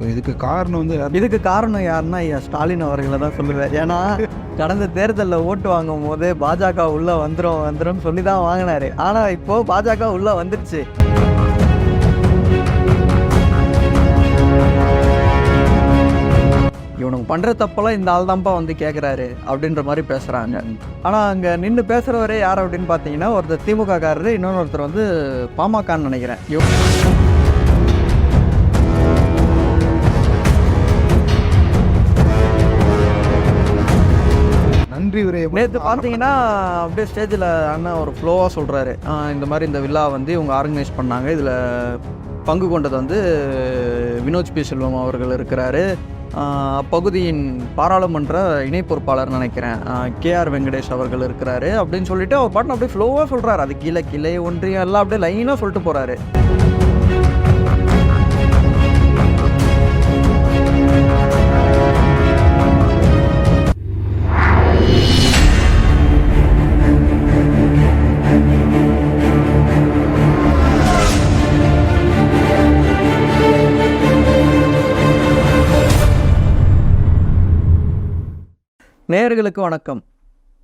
So இதுக்கு காரணம் வந்து இதுக்கு காரணம் யாருன்னா ஸ்டாலின் அவர்களை தான் சொல்லுவேன் ஏன்னா கடந்த தேர்தலில் ஓட்டு வாங்கும் போதே பாஜக உள்ளே வந்துடும் வந்துடும் சொல்லி தான் வாங்கினாரு. ஆனால் இப்போ பாஜக உள்ளே வந்துருச்சு. இவனுக்கு பண்ணுற தப்பெல்லாம் இந்த ஆள் தான்ப்பா வந்து கேட்குறாரு அப்படின்ற மாதிரி பேசுகிறாங்க ஆனால் அங்கே நின்று பேசுகிறவரே யார் அப்படின்னு பார்த்தீங்கன்னா ஒருத்தர் திமுக காரரு இன்னொன்று ஒருத்தர் வந்து பாமகன்னு நினைக்கிறேன். நன்றி உரை நேற்று பார்த்தீங்கன்னா அப்படியே ஸ்டேஜில் அண்ணன் ஒரு ஃப்ளோவாக சொல்கிறாரு இந்த மாதிரி இந்த விழா வந்து இவங்க ஆர்கனைஸ் பண்ணாங்க. இதில் பங்கு கொண்டது வந்து வினோத் பி செல்வம் அவர்கள் இருக்கிறாரு. அப்பகுதியின் பாராளுமன்ற இணை பொறுப்பாளர் நினைக்கிறேன். கேஆர் வெங்கடேஷ் அவர்கள் இருக்கிறாரு. அப்படின்னு சொல்லிட்டு அவர் பாட்டு அப்படியே ஃப்ளோவாக சொல்கிறாரு அது கீழே கிளை ஒன்றியம் எல்லாம் அப்படியே லைனாக சொல்லிட்டு போகிறாரு நேயர்களுக்கு வணக்கம்.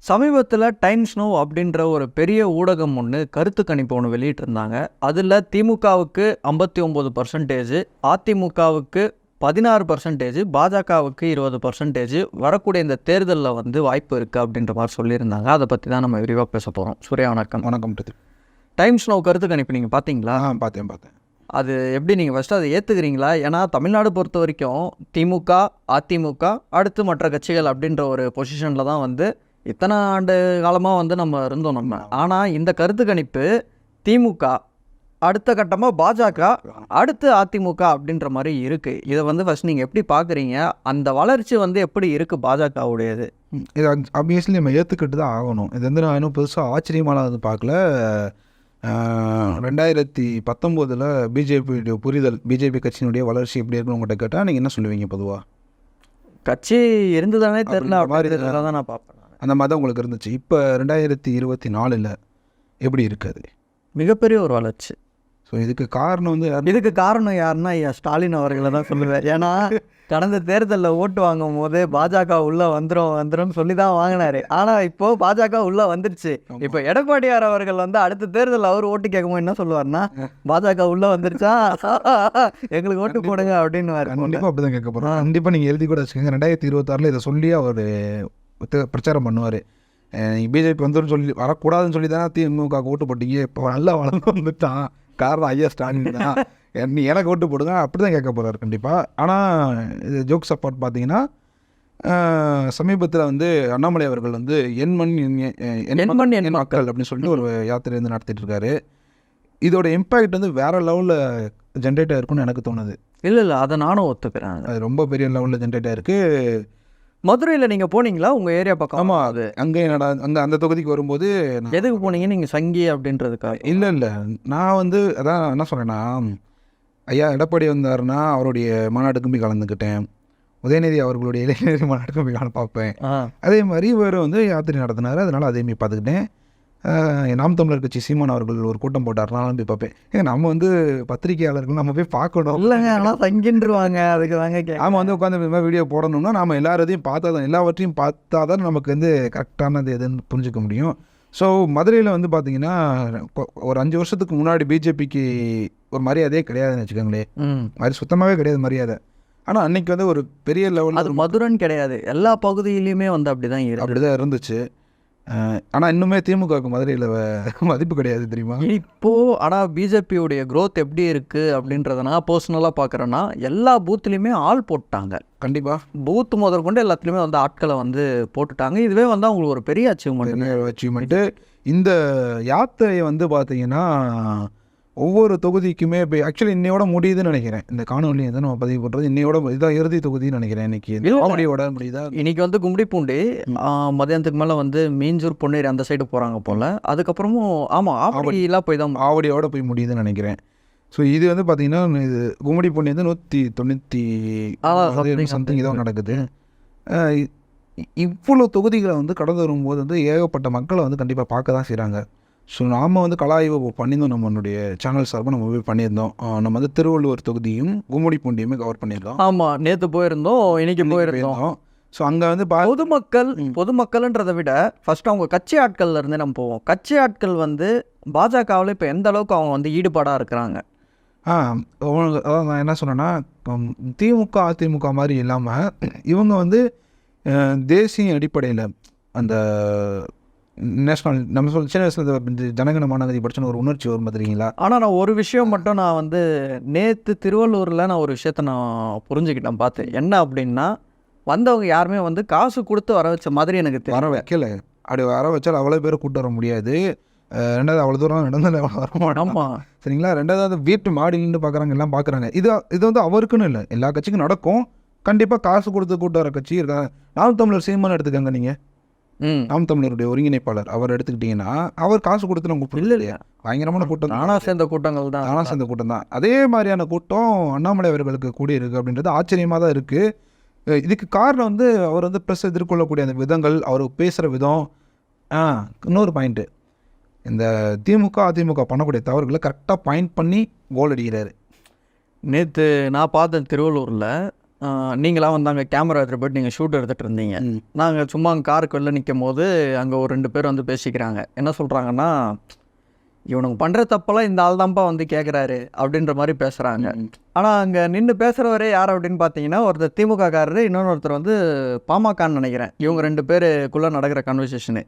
சமீபத்தில் டைம்ஸ் நோ அப்படின்ற ஒரு பெரிய ஊடகம் ஒன்று கருத்து கணிப்பு ஒன்று வெளியிட்டிருந்தாங்க. அதில் திமுகவுக்கு ஐம்பத்தி ஒம்பது பர்சன்டேஜ் அதிமுகவுக்கு பதினாறு பர்சன்டேஜ் பாஜகவுக்கு இருபது பர்சன்டேஜ் வரக்கூடிய இந்த தேர்தலில் வந்து வாய்ப்பு இருக்குது அப்படின்ற மாதிரி சொல்லியிருந்தாங்க. அதை பற்றி தான் நம்ம விரிவாக பேச போகிறோம் சூர்யா வணக்கம். வணக்கம் டைம்ஸ் நோ கருத்து கணிப்பு நீங்கள் பார்த்தீங்களா பார்த்தேன் பார்த்தேன் அது எப்படி நீங்கள் ஃபஸ்ட்டு அதை ஏற்றுக்கிறீங்களா ஏன்னா தமிழ்நாடு பொறுத்த வரைக்கும் திமுக அதிமுக அடுத்து மற்ற கட்சிகள் அப்படின்ற ஒரு பொசிஷனில் தான் வந்து இத்தனை ஆண்டு காலமாக வந்து நம்ம இருந்தோம் நம்ம. ஆனால் இந்த கருத்து கணிப்பு திமுக அடுத்த கட்டமாக பாஜக அடுத்து அதிமுக அப்படின்ற மாதிரி இருக்குது இதை வந்து ஃபஸ்ட் நீங்கள் எப்படி பார்க்குறீங்க அந்த வளர்ச்சி வந்து எப்படி இருக்குது பாஜகவுடையது? இது ஆப்வியஸ்லி நம்ம ஏற்றுக்கிட்டு தான் ஆகணும். இது வந்து நான் இன்னும் பெருசாக ஆச்சரியமாலாம் அது பார்க்கல. ரெண்டாயிரத்தி பத்தொம்போதில் பிஜேபியுடைய புரிதல் பிஜேபி கட்சியினுடைய வளர்ச்சி எப்படி இருக்குன்னு உங்கள்கிட்ட கேட்டால் நீங்கள் என்ன சொல்லுவீங்க பொதுவாக கட்சி இருந்ததானே தெரில மாதிரி தான் நான் பார்ப்பேன். அந்த மாதிரி தான் உங்களுக்கு இருந்துச்சு. இப்போ ரெண்டாயிரத்தி இருபத்தி நாலில் எப்படி இருக்காது? மிகப்பெரிய ஒரு வளர்ச்சி. ஸோ இதுக்கு காரணம் வந்து? இதுக்கு காரணம் யாருன்னா ஐயா ஸ்டாலின் அவர்களை தான் சொல்லுவேன். ஏன்னா கடந்த தேர்தலில் ஓட்டு வாங்கும் போதே பாஜக உள்ள வந்துடும் வந்துடும் சொல்லி தான் வாங்கினாரு. ஆனால் இப்போ பாஜக உள்ள வந்துருச்சு. இப்போ எடப்பாடியார் அவர்கள் வந்து அடுத்த தேர்தலில் அவர் ஓட்டு கேட்கும்போது என்ன சொல்லுவார்னா பாஜக உள்ள வந்துருச்சா? எங்களுக்கு ஓட்டு போடுங்க அப்படின்னு கண்டிப்பாக அப்படி தான் கேட்க போகிறோம் கண்டிப்பாக நீங்கள் எழுதி கூட வச்சுக்கோங்க. ரெண்டாயிரத்தி இருபத்தாறில் இதை சொல்லி அவர் பிரச்சாரம் பண்ணுவார். பிஜேபி வந்துடும் சொல்லி வரக்கூடாதுன்னு சொல்லி தானே திமுக ஓட்டு போட்டீங்க. இப்போ நல்லா வளர்ந்து வந்துட்டான். காரணம் ஐயா ஸ்டாலின் தான். நீ எனக்கு ஓட்டு போடுங்க அப்படி தான் கேட்க போகிறார் கண்டிப்பாக ஆனால் இது ஜோக் சப்போர்ட் பார்த்தீங்கன்னா சமீபத்தில் வந்து அண்ணாமலை அவர்கள் வந்து என் மண் என் மண், என் மக்கள். அப்படின்னு சொல்லிட்டு ஒரு யாத்திரை வந்து நடத்திட்டு இருக்காரு. இதோட இம்பேக்ட் வந்து வேற லெவலில் ஜென்ரேட் ஆயிருக்கும்னு எனக்கு தோணுது. இல்லை இல்லை அதை நானும் ஒத்துக்கிறேன் அது. ரொம்ப பெரிய லெவலில் ஜென்ரேட் ஆயிருக்கு. மதுரையில் நீங்கள் போனீங்களா? உங்கள் ஏரியா பக்கம் ஆமாம் அது அங்கே என்னடா அந்த அந்த தொகுதிக்கு வரும்போது எதுக்கு போனீங்க? நீங்கள் சங்கி அப்படின்றதுக்காக. இல்லை இல்லை. நான் வந்து அதான் என்ன சொல்கிறேன்னா ஐயா எடப்பாடி வந்தாருன்னா அவருடைய மாநாட்டுக்கும் போய் கலந்துக்கிட்டேன். உதயநிதி அவர்களுடைய இளைஞர் மாநாட்டுக்கும் போய் கலந்து பார்ப்பேன். அதே மாதிரி இவர் வந்து யாத்திரை நடத்தினார் அதனால் அதே மாதிரி பார்த்துக்கிட்டேன் நாம் தமிழர் கட்சி சீமான் அவர்கள் ஒரு கூட்டம் போட்டார்னாலும் போய் பார்ப்பேன். ஏங்க நம்ம வந்து பத்திரிகையாளர்கள் நம்ம போய் பார்க்கணும். இல்லைங்க ஆனால் சங்கின்றுவாங்க அதுக்கு தாங்க நாம வந்து உட்காந்து இந்த மாதிரி வீடியோ போடணும்னா நாம எல்லாரதையும் பார்த்தா தான் எல்லாவற்றையும் பார்த்தா தான் நமக்கு வந்து கரெக்டானது எதுன்னு புரிஞ்சுக்க முடியும். ஸோ மதுரையில் வந்து பார்த்தீங்கன்னா ஒரு அஞ்சு வருஷத்துக்கு முன்னாடி பிஜேபிக்கு ஒரு மரியாதையே கிடையாதுன்னு வச்சுக்கோங்களேன் மாதிரி சுத்தமாகவே கிடையாது மரியாதை. ஆனால் அன்னைக்கு வந்து ஒரு பெரிய அது லெவலில் மதுரைன்னு கிடையாது. எல்லா பகுதியிலையுமே வந்து அப்படிதான் இருக்கு. அப்படி தான் இருந்துச்சு. ஆனால் இன்னுமே திமுகவுக்கு மதுரையில் மதிப்பு கிடையாது தெரியுமா? இப்போ ஆனால் பிஜேபியுடைய growth எப்படி இருக்கு அப்படின்றத நான் பர்சனலாக பார்க்குறேன்னா எல்லா பூத்துலேயுமே ஆள் போட்டாங்க. கண்டிப்பாக பூத் முதல் கொண்டு எல்லாத்துலேயுமே வந்து ஆட்களை வந்து போட்டுட்டாங்க. இதுவே வந்து அவங்களுக்கு ஒரு பெரிய அச்சீவ்மெண்ட் அச்சீவ்மெண்ட்டு இந்த யாத்திரையை வந்து பார்த்தீங்கன்னா ஒவ்வொரு தொகுதிக்குமே இப்போ ஆக்சுவலி இன்னையோட முடியுதுன்னு நினைக்கிறேன். இந்த காணொலி வந்து நம்ம பதிவு பண்ணுறது இன்னையோட இதான் இறுதி தொகுதின்னு நினைக்கிறேன் இன்னைக்கு. காமெடியோட முடியுதா? இன்னைக்கு வந்து கும்டிப்பூண்டி ஆ, மதியானத்துக்கு மேலே வந்து மீஞ்சூர் பொன்னேரி அந்த சைடு போகிறாங்க போல். அதுக்கப்புறமும் ஆமாம் ஆவடியெல்லாம் போய் தான் ஆவடியோட போய் முடியுதுன்னு நினைக்கிறேன். ஸோ இது வந்து பார்த்தீங்கன்னா இது கும்மிடி பொண்ணு வந்து நூற்றி தொண்ணூற்றி சம்திங் இதான் நடக்குது. இவ்வளோ தொகுதிகளை வந்து கடந்து வரும்போது வந்து ஏகப்பட்ட மக்களை வந்து கண்டிப்பாக பார்க்க தான் செய்கிறாங்க ஸோ நாம் வந்து கலா ஆய்வு பண்ணியிருந்தோம் நம்மளுடைய சேனல் சார்பாக நம்ம போய் பண்ணியிருந்தோம். நம்ம வந்து திருவள்ளுவர் தொகுதியும் கும்முடி பூண்டியுமே கவர் பண்ணியிருந்தோம். ஆமாம் நேற்று போயிருந்தோம் இன்னைக்கு போயிருந்தோம். ஸோ அங்கே வந்து பொதுமக்கள் பொதுமக்கள்ன்றதை விட ஃபர்ஸ்ட் அவங்க கட்சி ஆட்கள்ல இருந்து நம்ம போவோம். கட்சி ஆட்கள் வந்து பாஜகவில் இப்போ எந்த அளவுக்கு அவங்க வந்து ஈடுபாடாக இருக்கிறாங்க? ஆ அவங்க- அதான் நான் என்ன சொன்னேன்னா திமுக அதிமுக மாதிரி இல்லாமல் இவங்க வந்து தேசிய அடிப்படையில் அந்த நேஷ்னல் நம்ம சொல் சின்ன வயசில் ஜனகன மாநகரி படிச்சுன்னு ஒரு உணர்ச்சி வரும் பார்த்துருக்கீங்களா ஆனால் நான் ஒரு விஷயம் மட்டும் நான் வந்து நேற்று திருவள்ளூரில் நான் ஒரு விஷயத்த நான் புரிஞ்சுக்கிட்டேன் பார்த்து என்ன அப்படின்னா வந்தவங்க யாருமே வந்து காசு கொடுத்து வர வச்ச மாதிரி எனக்கு வர வைக்கல. அப்படி வர வச்சால் அவ்வளோ பேரை கூட்டு வர முடியாது. ரெண்டாவது அவ்வளோ தூரம் நடந்தால் வர மாட்டோம் ஆமாம் சரிங்களா? ரெண்டாவது வீட்டு மாடியிலிருந்து பார்க்குறாங்க எல்லாம் பார்க்குறாங்க இது இது வந்து அவருக்குன்னு இல்லை. எல்லா கட்சிக்கும் நடக்கும். கண்டிப்பாக காசு கொடுத்து கூட்டு வர கட்சி இருக்காங்க. நாம் தமிழர் சீமான் எடுத்துக்கங்க நீங்கள் நாம் தமிழருடைய ஒருங்கிணைப்பாளர் அவர் எடுத்துக்கிட்டிங்கன்னா அவர் காசு கொடுத்து நம்ம கூப்பிடல இல்லையா? பயங்கரமான கூட்டம். நானா சேர்ந்த கூட்டங்கள் தான். தானா சேர்ந்த கூட்டம் தான். அதே மாதிரியான கூட்டம் அண்ணாமலை அவர்களுக்கு கூடி இருக்கு அப்படின்றது ஆச்சரியமாக தான் இருக்குது இதுக்கு காரணம் வந்து அவர் வந்து ப்ரெஸ் எதிர்கொள்ளக்கூடிய அந்த விதங்கள் அவர் பேசுகிற விதம். ஆ இன்னொரு பாயிண்ட்டு இந்த திமுக அதிமுக பண்ணக்கூடிய தவறுகளை கரெக்டாக பாயிண்ட் பண்ணி கோல் அடிக்கிறாரு. நேற்று நான் பார்த்தேன் திருவள்ளூரில். நீங்களாம் வந்தாங்க கேமரா எடுத்துகிட்டு போயிட்டு நீங்கள் ஷூட் எடுத்துகிட்டு இருந்தீங்க. நாங்கள் சும்மா அங்கே காருக்கு வெளில நிற்கும் போது அங்கே ஒரு ரெண்டு பேர் வந்து பேசிக்கிறாங்க. என்ன சொல்கிறாங்கன்னா இவனுங்க பண்ணுற தப்பெல்லாம் இந்த ஆள் தான்ப்பா வந்து கேட்குறாரு அப்படின்ற மாதிரி பேசுகிறாங்க ஆனால் அங்கே நின்று பேசுகிறவரே யார் அப்படின்னு பார்த்தீங்கன்னா ஒருத்தர் திமுக காரரு இன்னொருத்தர் வந்து பாமகன்னு நினைக்கிறேன். இவங்க ரெண்டு பேருக்குள்ளே நடக்கிற கன்வர்சேஷனு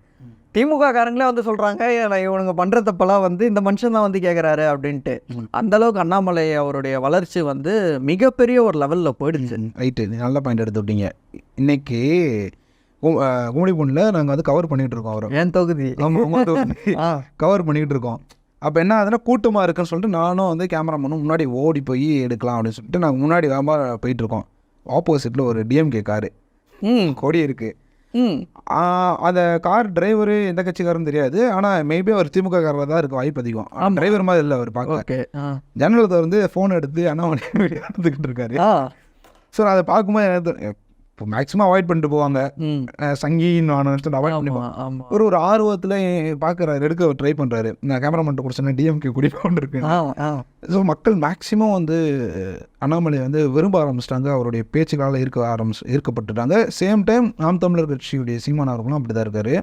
திமுக காரங்களே வந்து சொல்கிறாங்க இவனுங்க பண்ணுற தப்பெல்லாம் வந்து இந்த மனுஷன் தான் வந்து கேட்குறாரு அப்படின்ட்டு. அந்த அளவுக்கு அண்ணாமலை அவருடைய வளர்ச்சி வந்து மிகப்பெரிய ஒரு லெவலில் போயிடுச்சு. ரைட்டு நல்ல பாயிண்ட் எடுத்து விட்டீங்க இன்னைக்கு கும்மிடி பொண்ணில் நாங்கள் வந்து கவர் பண்ணிகிட்டு இருக்கோம் அவரை. என் தொகுதி? கவர் பண்ணிக்கிட்டு இருக்கோம். அப்போ என்ன ஆகுதுன்னா கூட்டமாக இருக்குன்னு சொல்லிட்டு நானும் வந்து கேமராமேனும் முன்னாடி ஓடி போய் எடுக்கலாம் அப்படின்னு சொல்லிட்டு நாங்கள் முன்னாடி வேகமாக போயிட்டு இருக்கோம். ஆப்போசிட்டில் ஒரு டிஎம்கே காரு ம். கொடி இருக்குது ம். அந்த கார் டிரைவரு எந்த கட்சிக்காரன்னு தெரியாது. ஆனால் மேபி அவர் திமுக காரில் தான் இருக்க வாய்ப்பு அதிகம். டிரைவர் மாதிரி இல்லை அவர் பார்க்க ஓகே ஆ. ஜன்னலை திறந்து ஃபோன் எடுத்து அண்ணாமலை வீடியோ எடுத்துக்கிட்டு இருக்காரு. ஸோ நான் அதை பார்க்கும்போது இப்போ மேக்ஸிமம் அவாய்ட் பண்ணிட்டு போவாங்க. சங்கின்னு அவாய்ட் பண்ணி ஆமாம் ஆமாம் ஒரு ஒரு ஆர்வத்தில் பார்க்குறாரு எடுக்க ட்ரை பண்ணுறாரு நான் கேமராமேன்ட்ட கொடுத்தேன் டிஎம்கே குடிப்போன்னு இருக்கு. ஆ ஆ. ஸோ மக்கள் மேக்ஸிமம் வந்து அண்ணாமலை வந்து விரும்ப ஆரம்பிச்சிட்டாங்க. அவருடைய பேச்சுக்களால் இருக்க ஆரம்பிச்சு ஈர்க்கப்பட்டுட்டாங்க. சேம் டைம் நாம் தமிழர் கட்சியுடைய சீமான் அவர்களும் அப்படி தான் இருக்காரு.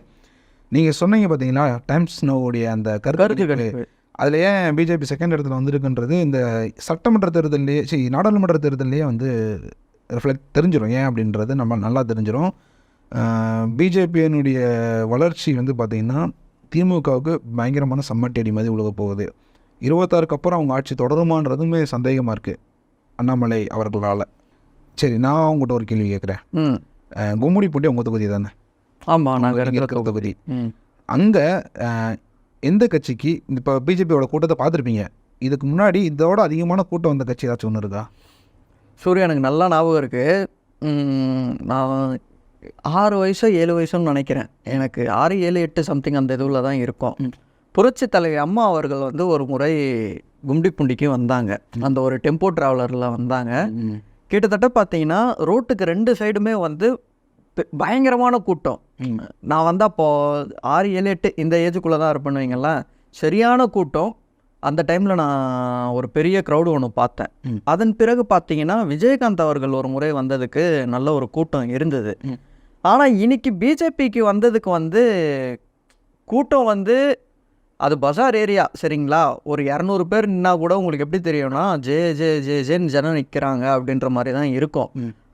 நீங்கள் சொன்னீங்க பார்த்தீங்களா டைம்ஸ் நோவுடைய அந்த கருத்து அதில் ஏன் பிஜேபி செகண்ட் இடத்துல வந்திருக்குன்றது இந்த சட்டமன்ற தேர்தல்லையே சரி நாடாளுமன்ற தேர்தல்லையே வந்து ரிஃப்ளெக்ட் தெரிஞ்சிடும் ஏன் அப்படின்றது நம்ம நல்லா தெரிஞ்சிடும் பிஜேபியினுடைய வளர்ச்சி வந்து பார்த்திங்கன்னா திமுகவுக்கு பயங்கரமான சம்மட்டி அடி மாதிரி உலக போகுது. இருபத்தாறுக்கு அப்புறம் அவங்க ஆட்சி தொடருமான்றதுமே சந்தேகமாக இருக்குது அண்ணாமலை அவர்களால். சரி நான் உங்கள்கிட்ட ஒரு கேள்வி கேட்குறேன் கும்முடி போட்டி உங்கள் தொகுதி தானே? ஆமாம் நாங்கள் இருக்கிற தொகுதி. அங்கே எந்த கட்சிக்கு இப்போ பிஜேபியோட கூட்டத்தை பார்த்துருப்பீங்க இதுக்கு முன்னாடி இதோட அதிகமான கூட்டம் வந்த கட்சி ஏதாச்சும் ஒன்று இருக்கா? சூர்யா எனக்கு நல்லா ஞாபகம் இருக்குது நான் ஆறு வயசோ ஏழு வயசுன்னு நினைக்கிறேன். எனக்கு ஆறு ஏழு எட்டு சம்திங் அந்த இதுவில் தான் இருக்கும். புரட்சி தலைவி அம்மா அவர்கள் வந்து ஒரு முறை கும்டிப்புண்டிக்கு வந்தாங்க. அந்த ஒரு டெம்போ ட்ராவலரில் வந்தாங்க. கிட்டத்தட்ட பார்த்தீங்கன்னா ரோட்டுக்கு ரெண்டு சைடுமே வந்து பயங்கரமான கூட்டம். நான் வந்து அப்போது ஆறு ஏழு எட்டு இந்த ஏஜுக்குள்ளே தான் இருப்பேன்னு வைங்களேன். சரியான கூட்டம். அந்த டைமில் நான் ஒரு பெரிய க்ரௌடு ஒன்று பார்த்தேன். அதன் பிறகு பார்த்தீங்கன்னா விஜயகாந்த் அவர்கள் ஒரு முறை வந்ததுக்கு நல்ல ஒரு கூட்டம் இருந்தது. ஆனால் இன்னைக்கு பிஜேபிக்கு வந்ததுக்கு வந்து கூட்டம் வந்து அது பஜார் ஏரியா சரிங்களா ஒரு இரநூறு பேர் நின்னா கூட உங்களுக்கு எப்படி தெரியும்னா ஜே ஜே ஜே ஜேன்னு ஜனம் நிற்கிறாங்க அப்படின்ற மாதிரி தான் இருக்கும்.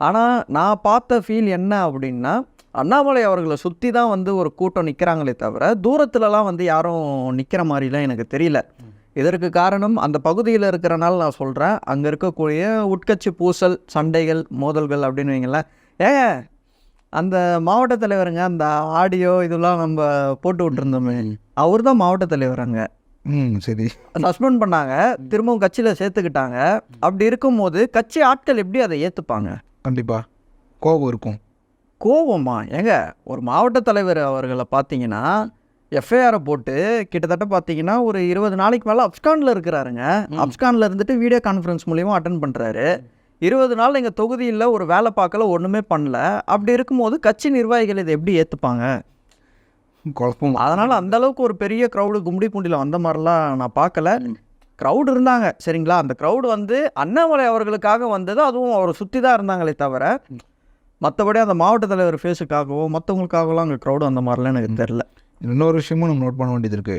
ஆனால் நான் பார்த்த ஃபீல் என்ன அப்படின்னா அண்ணாமலை அவர்களை சுற்றி தான் வந்து ஒரு கூட்டம் நிற்கிறாங்களே தவிர தூரத்துலலாம் வந்து யாரும் நிற்கிற மாதிரிலாம் எனக்கு தெரியல இதற்கு காரணம் அந்த பகுதியில் இருக்கிறனால நான் சொல்கிறேன் அங்கே இருக்கக்கூடிய உட்கட்சி பூசல் சண்டைகள் மோதல்கள் அப்படின்னு வைங்களேன் ஏங்க அந்த மாவட்ட தலைவருங்க அந்த ஆடியோ இதெல்லாம் நம்ம போட்டு விட்டுருந்தோமே. அவர் தான் மாவட்ட தலைவர் அங்கே. ம் சரி. சஸ்பெண்ட் பண்ணாங்க திரும்பவும் கட்சியில் சேர்த்துக்கிட்டாங்க. அப்படி இருக்கும்போது கட்சி ஆட்கள் எப்படி அதை ஏற்றுப்பாங்க கண்டிப்பாக கோபம் இருக்கும். கோவமா? ஏங்க ஒரு மாவட்ட தலைவர் அவர்களை பார்த்தீங்கன்னா எஃப்ஐஆரை போட்டு கிட்டத்தட்ட பார்த்தீங்கன்னா ஒரு இருபது நாளைக்கு மேலே அப்ஸ்கானில் இருக்கிறாருங்க. அப்ஸ்கானில் இருந்துட்டு வீடியோ கான்ஃபரன்ஸ் மூலியமாக அட்டன் பண்ணுறாரு இருபது நாள் எங்கள் தொகுதியில் ஒரு வேலை பார்க்கல ஒன்றுமே பண்ணல. அப்படி இருக்கும்போது கட்சி நிர்வாகிகள் இதை எப்படி ஏற்றுப்பாங்க குழப்பம். அதனால் அந்த அளவுக்கு ஒரு பெரிய க்ரௌடு கும்டி பூண்டியில் வந்த மாதிரிலாம் நான் பார்க்கல. க்ரௌடு இருந்தாங்க சரிங்களா? அந்த க்ரௌடு வந்து அண்ணாமலை அவர்களுக்காக வந்தது அதுவும் அவரை சுற்றி தான் இருந்தாங்களே தவிர மற்றபடி அந்த மாவட்ட தலைவர் ஃபேஸுக்காகவோ மற்றவங்களுக்காகவோ அங்கே க்ரௌடு அந்த மாதிரிலாம் எனக்கு தெரில இன்னொரு விஷயமும் நம்ம நோட் பண்ண வேண்டியது இருக்கு.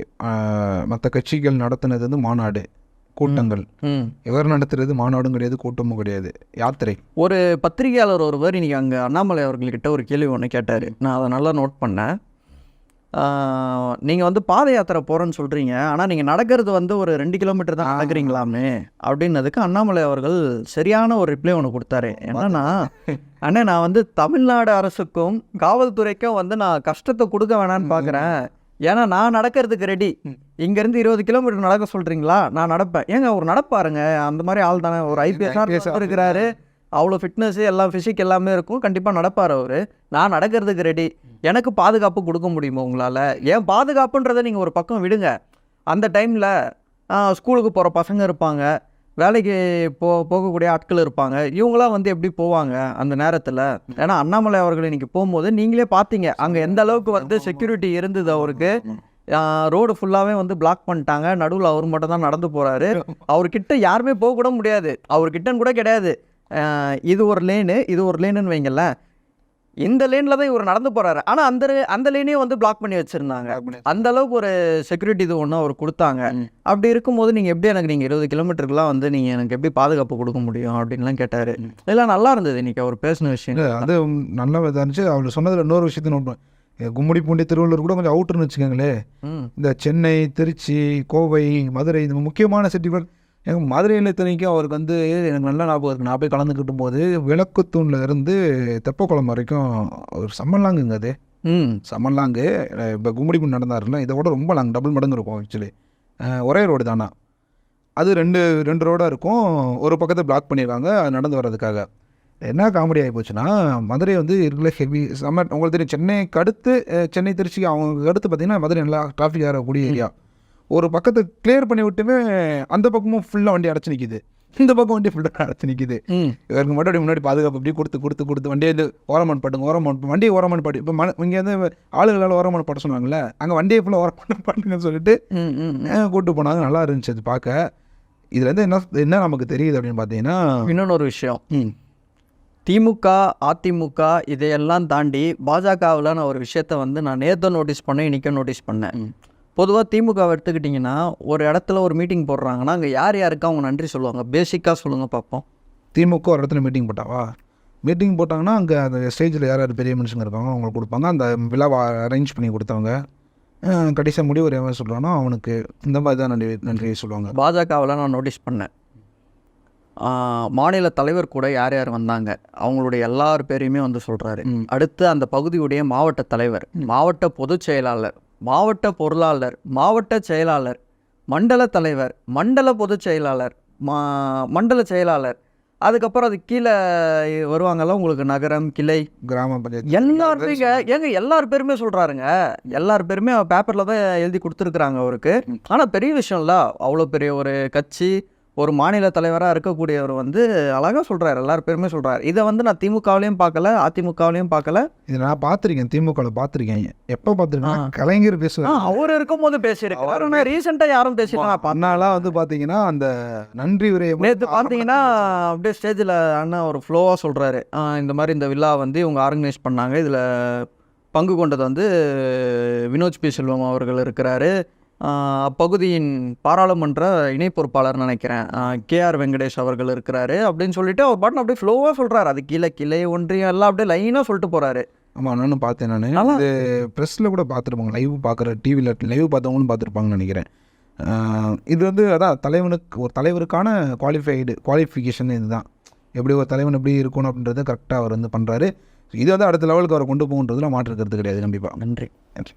மற்ற கட்சிகள் நடத்தினது வந்து மாநாடு கூட்டங்கள். ம் இவர் நடத்துறது மாநாடும் கிடையாது கூட்டமும் கிடையாது. யாத்திரை. ஒரு பத்திரிகையாளர் ஒருவர் இன்னைக்கு அங்கே அண்ணாமலை அவர்கள்கிட்ட ஒரு கேள்வி ஒன்று கேட்டார். நான் அதை நல்லா நோட் பண்ணேன். நீங்கள் வந்து பாத யாத்திரை போகிறேன்னு சொல்கிறீங்க ஆனால் நீங்கள் நடக்கிறது வந்து ஒரு ரெண்டு கிலோமீட்டர் தான் நடக்கிறீங்களாமே? அப்படின்னதுக்கு அண்ணாமலை அவர்கள் சரியான ஒரு ரிப்ளை ஒன்று கொடுத்தாரு. என்னன்னா அண்ணே நான் வந்து தமிழ்நாடு அரசுக்கும் காவல்துறைக்கும் வந்து நான் கஷ்டத்தை கொடுக்க வேணான்னு பார்க்குறேன் ஏன்னா நான் நடக்கிறதுக்கு ரெடி இங்கேருந்து இருபது கிலோமீட்டர் நடக்க சொல்கிறீங்களா நான் நடப்பேன். ஏங்க அவர் நடப்பாருங்க. அந்த மாதிரி ஆள் தானே. ஒரு ஐபிஎஸ் இருக்கிறாரு. அவ்வளோ ஃபிட்னஸ் எல்லாம் ஃபிசிக் எல்லாமே இருக்கும். கண்டிப்பாக நடப்பார் அவர். நான் நடக்கிறதுக்கு ரெடி எனக்கு பாதுகாப்பு கொடுக்க முடியுமா உங்களால்? ஏன் பாதுகாப்புன்றதை நீங்கள் ஒரு பக்கம் விடுங்க. அந்த டைமில் ஸ்கூலுக்கு போகிற பசங்க இருப்பாங்க. வேலைக்கு போ போகக்கூடிய ஆட்கள் இருப்பாங்க. இவங்களாம் வந்து எப்படி போவாங்க அந்த நேரத்தில்? ஏன்னா அண்ணாமலை அவர்கள் இன்னைக்கு போகும்போது நீங்களே பார்த்தீங்க. அங்கே எந்த அளவுக்கு வந்து செக்யூரிட்டி இருந்தது அவருக்கு. ரோடு ஃபுல்லாகவே வந்து பிளாக் பண்ணிட்டாங்க. நடுவில் அவர் மட்டும் தான் நடந்து போகிறாரு அவர்கிட்ட யாருமே போக கூட முடியாது. அவர்கிட்டன்னு கூட கிடையாது. இது ஒரு லேனு இது ஒரு லேனுன்னு வைங்களேன். இந்த லேனில் தான் இவர் நடந்து போகிறாரு ஆனால் அந்த அந்த லேனையும் வந்து பிளாக் பண்ணி வச்சுருந்தாங்க. அந்த அளவுக்கு ஒரு செக்யூரிட்டி இது ஒன்று அவர் கொடுத்தாங்க. அப்படி இருக்கும்போது நீங்கள் எப்படி எனக்கு நீங்கள் இருபது கிலோமீட்டருக்குலாம் வந்து நீங்கள் எனக்கு எப்படி பாதுகாப்பு கொடுக்க முடியும் அப்படின்லாம் கேட்டார். இதெல்லாம் நல்லா இருந்தது இன்னைக்கு அவர் பேசின விஷயம் அது நல்லா இருந்துச்சு அவர் சொன்னதில் இன்னொரு விஷயத்தை நோட் பண்ணேன் கும்மிடி பூண்டி திருவள்ளூர் கூட கொஞ்சம் அவுட்டர்னு வச்சுக்கோங்களேன் இந்த சென்னை திருச்சி கோவை மதுரை இந்த முக்கியமான சிட்டிகள் எங்கள் மதுரையில் இத்தனைக்கும் அவருக்கு வந்து எனக்கு நல்ல ஞாபகம் இருக்கு. நான் போய் கலந்துக்கிட்டும் போது விளக்குத்தூண்ல இருந்து தெப்பக்குளம் வரைக்கும் ஒரு செம்மல்லாங்குங்க அது. ம். செம்மல்லாங்கு இப்போ கும்மிடிப்பூண்டி நடந்தாருல இதை விட ரொம்ப லாங் டபுள் மடங்கு இருக்கும் ஆக்சுவலி ஒரே ரோடு தானா. அது ரெண்டு ரெண்டு ரோடாக இருக்கும். ஒரு பக்கத்தை பிளாக் பண்ணியிருக்காங்க அது நடந்து வர்றதுக்காக. என்ன காமெடி ஆகி போச்சுன்னா மதுரை வந்து இருக்கிற ஹெவி செம்ம உங்களுக்கு தெரியும் சென்னைக்கு அடுத்து சென்னை திருச்சி அவங்க அடுத்து பார்த்தீங்கன்னா மதுரை நல்லா டிராஃபிக் ஆகக்கூடிய ஏரியா ஒரு பக்கத்தை கிளியர் பண்ணி விட்டுமே அந்த பக்கமும் ஃபுல்லாக வண்டி அடைச்சு நிற்கிது இந்த பக்கம் வண்டி ஃபுல்லாக அடைச்சு நிற்கிது ம். இவருக்கு மட்டும் அப்படி முன்னாடி பாதுகாப்பு அப்படி கொடுத்து கொடுத்து கொடுத்து வண்டியை வந்து ஓரமான் பாட்டுங்க ஓரமான் வண்டியை ஓரமான் பாட்டு. இப்போ மன இங்கே வந்து ஆளுகளால் ஓரமான் பாட்ட சொன்னாங்கல்ல அங்கே வண்டியை ஃபுல்லாக ஓரமான் பாட்டுங்கன்னு சொல்லிட்டு கூட்டு போனாங்க. நல்லா இருந்துச்சு அது பார்க்க இதுலேருந்து என்ன என்ன நமக்கு தெரியுது அப்படின்னு பார்த்தீங்கன்னா இன்னொன்று ஒரு விஷயம். ம், திமுக அதிமுக இதையெல்லாம் தாண்டி பாஜகவில் நான் ஒரு விஷயத்த வந்து நான் நேற்று நோட்டீஸ் பண்ணேன் இன்றைக்கும் நோட்டீஸ் பண்ணேன். பொதுவாக திமுக எடுத்துக்கிட்டிங்கன்னா ஒரு இடத்துல ஒரு மீட்டிங் போடுறாங்கன்னா அங்கே யார் யாருக்கு அவங்க நன்றி சொல்லுவாங்க? பேசிக்காக சொல்லுங்கள் பார்ப்போம் திமுக ஒரு இடத்துல மீட்டிங் போட்டாவா? மீட்டிங் போட்டாங்கன்னா அங்கே அந்த ஸ்டேஜில் யார் யார் பெரிய மனுஷங்க இருக்காங்க அவங்களுக்கு கொடுப்பாங்க. அந்த விழாவை அரேஞ்ச் பண்ணி கொடுத்தவங்க. கடைசியாக முடிவு ஒரு எவன் சொல்கிறானோ அவனுக்கு இந்த மாதிரி தான் நன்றி நன்றி சொல்லுவாங்க. பாஜகவில் நான் நோட்டீஸ் பண்ணேன். மாநில தலைவர் கூட யார் யார் வந்தாங்க அவங்களுடைய எல்லார் பேரையுமே வந்து சொல்கிறாரு. அடுத்து அந்த பகுதியுடைய மாவட்ட தலைவர். மாவட்ட பொதுச் செயலாளர். மாவட்ட பொருளாளர் மாவட்ட செயலாளர் மண்டல தலைவர் மண்டல பொதுச் செயலாளர் மா மண்டல செயலாளர் அதுக்கப்புறம் அது கீழே வருவாங்கல்ல உங்களுக்கு நகரம் கிளை? கிராம பஞ்சாயத்து. எல்லார் பேருங்க ஏங்க எல்லார் பேருமே சொல்கிறாருங்க எல்லார் பேருமே பேப்பரில் தான் எழுதி கொடுத்துருக்குறாங்க அவருக்கு. ஆனால் பெரிய விஷயம்ல அவ்வளோ பெரிய ஒரு கட்சி ஒரு மாநில தலைவராக இருக்கக்கூடியவர் வந்து அழகாக சொல்கிறாரு எல்லார் பேருமே சொல்கிறாரு இதை வந்து நான் திமுகவிலையும் பார்க்கல அதிமுகவிலையும் பார்க்கல இது நான் பார்த்துருக்கேன் திமுகவில் பார்த்துருக்கேன் எப்போ பார்த்துருக்கேன். கலைஞர் பேசுவார். அவர் இருக்கும்போது பேசியிருக்காரு. ஆனால் ரீசெண்டாக யாரும் பேசியிருக்காங்க அண்ணாலாம் வந்து பார்த்தீங்கன்னா அந்த நன்றி உரையை நேற்று பார்த்தீங்கன்னா அப்படியே ஸ்டேஜில் அண்ணா ஒரு ஃப்ளோவாக சொல்கிறாரு இந்த மாதிரி இந்த விழா வந்து இவங்க ஆர்கனைஸ் பண்ணாங்க. இதில் பங்கு கொண்டது வந்து வினோஜ் பி செல்வம் அவர்கள் இருக்கிறாரு. அப்பகுதியின் பாராளுமன்ற இணை பொறுப்பாளர் நினைக்கிறேன். கேஆர் வெங்கடேஷ் அவர்கள் இருக்கிறாரு அப்படின்னு சொல்லிட்டு அவர் பாட்டு அப்படியே ஃப்ளோவாக சொல்கிறாரு அது கீழே கிளை ஒன்றியம் எல்லாம் அப்படியே லைனாக சொல்லிட்டு போகிறாரு ஆமாம் நானும் பார்த்தேன் நான். இது ப்ரெஸ்ஸில் கூட பார்த்துருப்பாங்க. லைவ் பார்க்குற டிவியில் லைவ் பார்த்தவங்களும் பார்த்துருப்பாங்கன்னு நினைக்கிறேன். இது வந்து அதான் தலைவனுக்கு ஒரு தலைவருக்கான குவாலிஃபைடு குவாலிஃபிகேஷன் இதுதான். எப்படி ஒரு தலைவன் எப்படி இருக்கணும் அப்படின்றத கரெக்டாக அவர் வந்து பண்ணுறாரு இது வந்து அடுத்த லெவலுக்கு அவரை கொண்டு போகுன்றதுல மாற்று கருத்து கிடையாது. கண்டிப்பாக நன்றி. நன்றி.